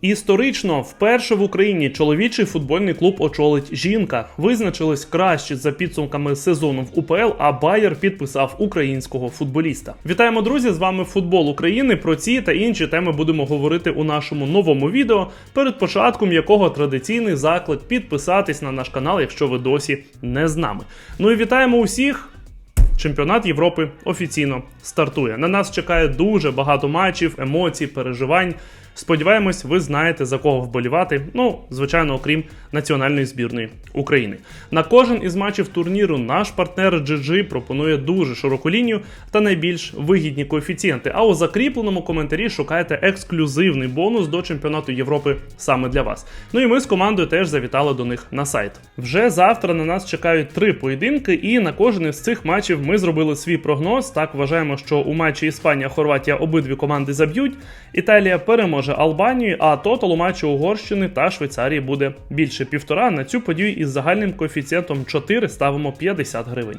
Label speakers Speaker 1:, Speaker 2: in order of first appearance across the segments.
Speaker 1: Історично вперше в Україні чоловічий футбольний клуб очолить жінка. Визначились кращі за підсумками сезону в УПЛ, а Байер підписав українського футболіста. Вітаємо, друзі! З вами футбол України. Про ці та інші теми будемо говорити у нашому новому відео, перед початком якого традиційний заклик підписатись на наш канал, якщо ви досі не з нами. Ну і вітаємо усіх. Чемпіонат Європи офіційно стартує. На нас чекає дуже багато матчів, емоцій, переживань. Сподіваємось, ви знаєте за кого вболівати. Ну, звичайно, окрім національної збірної України. На кожен із матчів турніру наш партнер GG пропонує дуже широку лінію та найбільш вигідні коефіцієнти. А у закріпленому коментарі шукайте ексклюзивний бонус до чемпіонату Європи саме для вас. Ну і ми з командою теж завітали до них на сайт. Вже завтра на нас чекають три поєдинки, і на кожен із цих матчів ми зробили свій прогноз. Так вважаємо, що у матчі Іспанія-Хорватія обидві команди заб'ють. Італія переможе Албанію, а тотал у матчі Угорщини та Швейцарії буде більше півтора. На цю подію із загальним коефіцієнтом 4 ставимо 50 гривень.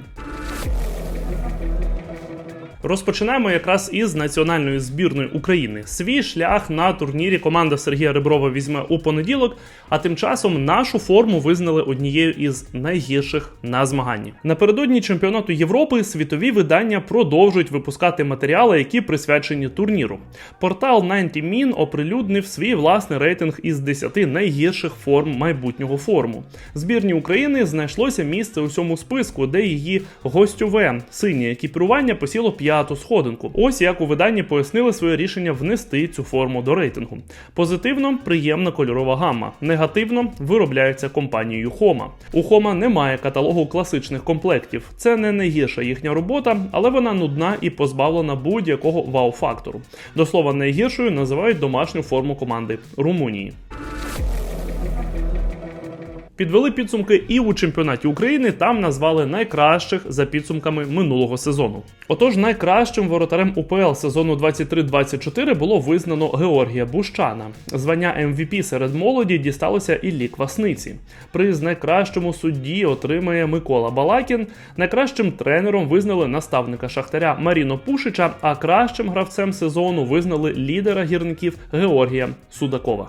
Speaker 1: Розпочинаємо якраз із національної збірної України. Свій шлях на турнірі команда Сергія Реброва візьме у понеділок. А тим часом нашу форму визнали однією із найгірших на змаганні. Напередодні чемпіонату Європи світові видання продовжують випускати матеріали, які присвячені турніру. Портал 90min оприлюднив свій власний рейтинг із 10 найгірших форм майбутнього форму. Збірні України знайшлося місце у цьому списку, де її гостьове синє екіпірування посіло п'яту сходинку. Ось як у виданні пояснили своє рішення внести цю форму до рейтингу. Позитивно приємна кольорова гамма. Негативно виробляється компанією Хома. У Хома немає каталогу класичних комплектів. Це не найгірша їхня робота, але вона нудна і позбавлена будь-якого вау-фактору. До слова, найгіршою називають домашню форму команди Румунії. Підвели підсумки і у чемпіонаті України. Там назвали найкращих за підсумками минулого сезону. Отож, найкращим воротарем УПЛ сезону 23-24 було визнано Георгія Бущана. Звання MVP серед молоді дісталося Іллі Квасниці. Приз найкращому судді отримає Микола Балакін. Найкращим тренером визнали наставника Шахтаря Маріно Пушича, а кращим гравцем сезону визнали лідера гірників Георгія Судакова.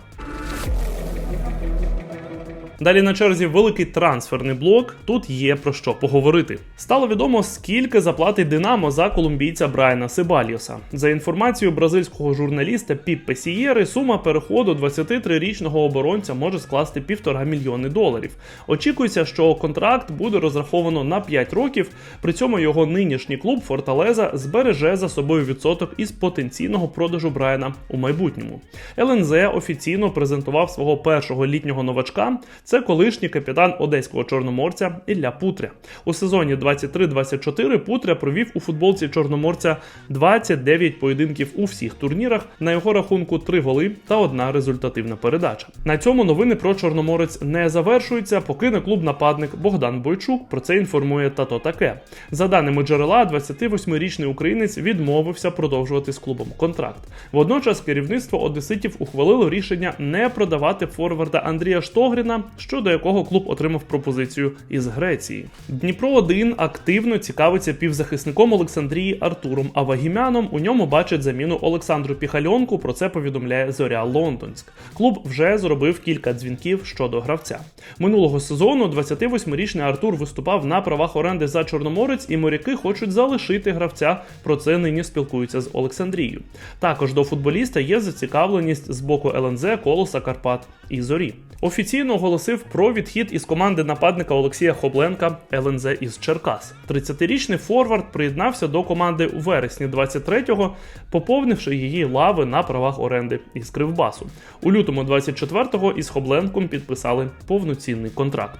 Speaker 1: Далі на черзі великий трансферний блок. Тут є про що поговорити. Стало відомо, скільки заплатить Динамо за колумбійця Брайана Сибаліоса. За інформацією бразильського журналіста Піппе Сієри, сума переходу 23-річного оборонця може скласти півтора мільйони доларів. Очікується, що контракт буде розраховано на 5 років. При цьому його нинішній клуб Форталеза збереже за собою відсоток із потенційного продажу Брайана у майбутньому. ЛНЗ офіційно презентував свого першого літнього новачка. Це колишній капітан одеського чорноморця Ілля Путря. У сезоні 23-24 Путря провів у футболці чорноморця 29 поєдинків у всіх турнірах. На його рахунку 3 голи та одна результативна передача. На цьому новини про чорноморець не завершуються. Покине клуб нападник Богдан Бойчук. Про це інформує тато таке. За даними джерела, 28-річний українець відмовився продовжувати з клубом контракт. Водночас керівництво одеситів ухвалило рішення не продавати форварда Андрія Штогріна щодо якого клуб отримав пропозицію із Греції. Дніпро 1 активно цікавиться півзахисником Олександрії Артуром Авагімяном. У ньому бачать заміну Олександру Піхальонку. Про це повідомляє Зоря Лондонськ. Клуб вже зробив кілька дзвінків щодо гравця. Минулого сезону 28-річний Артур виступав на правах оренди за Чорноморець, і моряки хочуть залишити гравця. Про це нині спілкуються з Олександрією. Також до футболіста є зацікавленість з боку ЛНЗ, Колоса, Карпат і Зорі. Офіційно оголосив про відхід із команди нападника Олексія Хобленка ЛНЗ із Черкас. 30-річний Форвард приєднався до команди у вересні 23-го, поповнивши її лави на правах оренди із Кривбасу. У лютому 24-го із Хобленком підписали повноцінний контракт.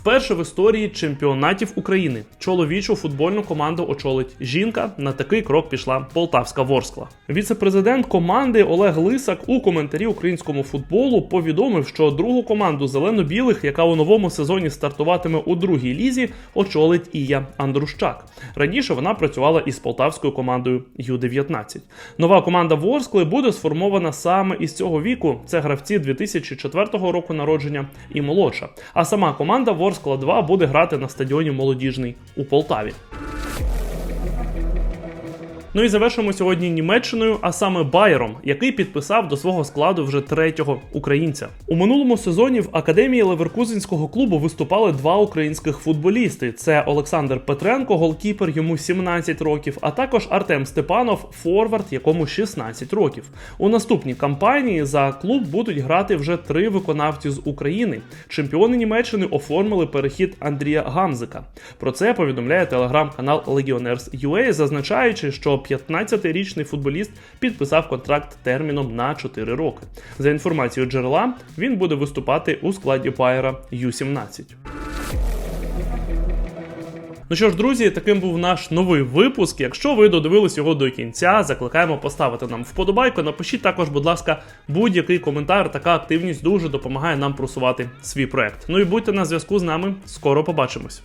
Speaker 1: Вперше в історії чемпіонатів України чоловічу футбольну команду очолить жінка. На такий крок пішла Полтавська Ворскла. Віце-президент команди Олег Лисак у коментарі українському футболу повідомив, що другу команду зелено-білих, яка у новому сезоні стартуватиме у другій лізі, очолить Ія Андрущак. Раніше вона працювала із полтавською командою Ю-19. Нова команда Ворскли буде сформована саме із цього віку. Це гравці 2004 року народження і молодша. А сама команда Ворскла 2 буде грати на стадіоні Молодіжний у Полтаві. Ну і завершимо сьогодні Німеччиною, а саме Байером, який підписав до свого складу вже третього українця. У минулому сезоні в академії Леверкузенського клубу виступали два українських футболісти: це Олександр Петренко, голкіпер, йому 17 років, а також Артем Степанов, форвард, якому 16 років. У наступній кампанії за клуб будуть грати вже три виконавці з України. Чемпіони Німеччини оформили перехід Андрія Гамзика. Про це повідомляє телеграм-канал Legioners.ua, зазначаючи, що 15-річний футболіст підписав контракт терміном на 4 роки. За інформацією джерела, він буде виступати у складі Байера Ю-17. Ну що ж, друзі, таким був наш новий випуск. Якщо ви додивились його до кінця, закликаємо поставити нам вподобайку. Напишіть також, будь ласка, будь-який коментар. Така активність дуже допомагає нам просувати свій проект. Ну і будьте на зв'язку з нами. Скоро побачимось.